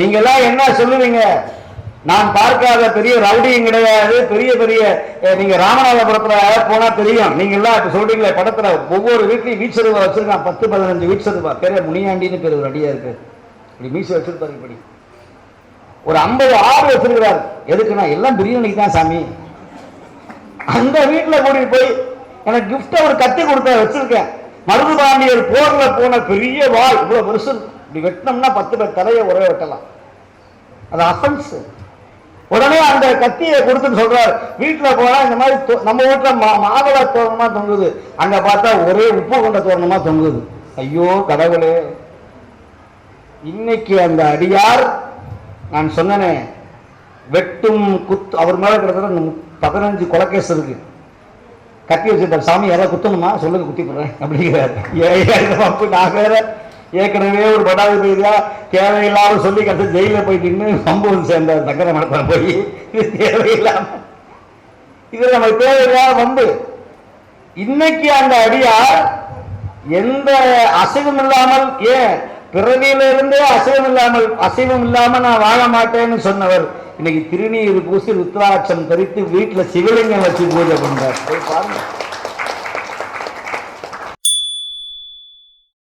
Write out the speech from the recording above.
நீங்க எல்லாம் என்ன சொல்லுவீங்க? நான் பார்க்காத பெரிய ரவுடியும் கிடையாது. பெரிய பெரிய நீங்க ராமநாதபுரத்துல போனா தெரியும். நீங்க எல்லாம் இப்ப சொல்றீங்களே படத்துல ஒவ்வொரு வீட்லயும் வீச்சருவா வச்சிருக்கான். பத்து பதினஞ்சு வீச்சருவா பெரிய முனியாண்டின்னு பேர் ஒரு அடியா இருக்கு. இப்படி மீச வச்சிருப்பாரு இப்படி. ஒரு ஐம்பது ஆறு வச்சிருக்கிறார். எதுக்குன்னா எல்லாம் பிரியாணிக்கு தான் சாமி. அந்த வீட்டுல கூட்டிட்டு போய் எனக்கு gift ஒரு கத்தி கொடுத்த வச்சிருக்கேன். மருது பாண்டியர் போர்ல போன பெரிய வாள் இவ்வளவு பெருசு. இப்படி வெட்டினோம்னா பத்து பேர் தலையை ஒரே வெட்டலாம். அது அஃபென்ஸ் உடனே அந்த கத்தியை கொடுத்துன்னு சொல்றாரு. வீட்டுல போனா இந்த மாதிரி நம்ம வீட்டுல மா- மாதள தோரணமா தொங்குது. அங்க பார்த்தா ஒரே உப்பு கொண்ட தோரணமா தொங்குது. ஐயோ கடவுளே. இன்னைக்கு அந்த அடியார் நான் சொன்னனே வெட்டும் குத்து அவர் மேல கிட்டத்தட்ட பதினஞ்சு கொலைகேஸ் இருக்கு. கட்டி வச்சிருந்தார் சாமி யாராவது குத்தணுமா? சொல்லுங்க குத்தி போடுறேன். அப்படிங்கிறாரு. ஏன் நான் வேற ஏற்கனவே ஒரு படாதிபதியா தேவையில்லாம சொல்லி கடைசி ஜெயில போய் நின்று சேர்ந்த வந்து சேர்ந்தார் மடத்தில் போய் இது தேவையில்லாம. இது நமக்கு தேவையில்லாத வம்பு. இன்னைக்கு அந்த அடியார் எந்த அசைவும் இல்லாமல் ஏன் பிறவியிலிருந்தே அசைவம் இல்லாமல் அசைவம் இல்லாமல் நான் வாழ மாட்டேன்னு சொன்னவர் இன்னைக்கு திருநீர் பூசி ருத்ராட்சம் தரித்து வீட்டில் சிவலிங்கம் வச்சு பூஜை பண்றார். போய் பாருங்க.